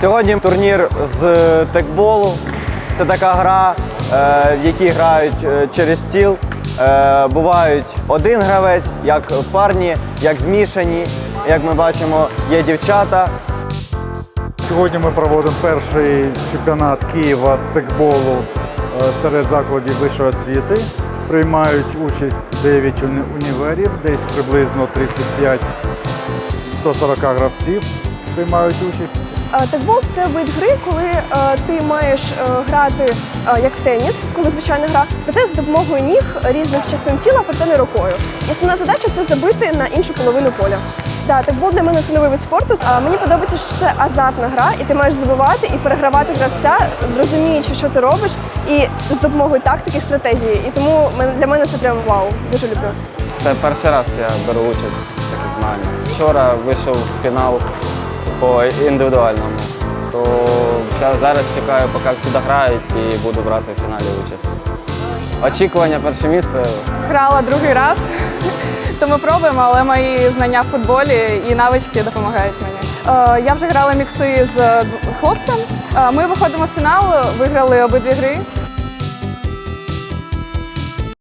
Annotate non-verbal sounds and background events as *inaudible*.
Сьогодні турнір з текболу. Це така гра, е, в якій грають е, через стіл. Е, Бувають один гравець, як парні, як змішані. Як ми бачимо, є дівчата. Сьогодні ми проводимо перший чемпіонат Києва з текболу е, серед закладів вищої освіти. Приймають участь 9 універів, десь приблизно 35 до 40 гравців приймають участь. Текбол це вид гри, коли е, ти маєш е, грати е, як в теніс, коли звичайна гра, проте з допомогою ніг різних частин тіла, проте не рукою. І Основна задача це забити на іншу половину поля. Да, текбол для мене це новий вид спорту. А мені подобається, що це азартна гра, і ти маєш забивати і перегравати гравця, розуміючи, що ти робиш, і з допомогою тактики, стратегії. І тому для мене це прям вау. Дуже люблю. Це перший раз я беру участь в таких змаганнях. Вчора вийшов в фінал по індивідуальному. То зараз чекаю, поки всі дограють і буду брати в фіналі участь. Очікування перше місце. Грала другий раз, *laughs* тому пробуємо, але мої знання в футболі і навички допомагають мені. Е, Я вже грала мікси з хлопцем. Е, Ми виходимо в фінал, виграли обидві гри.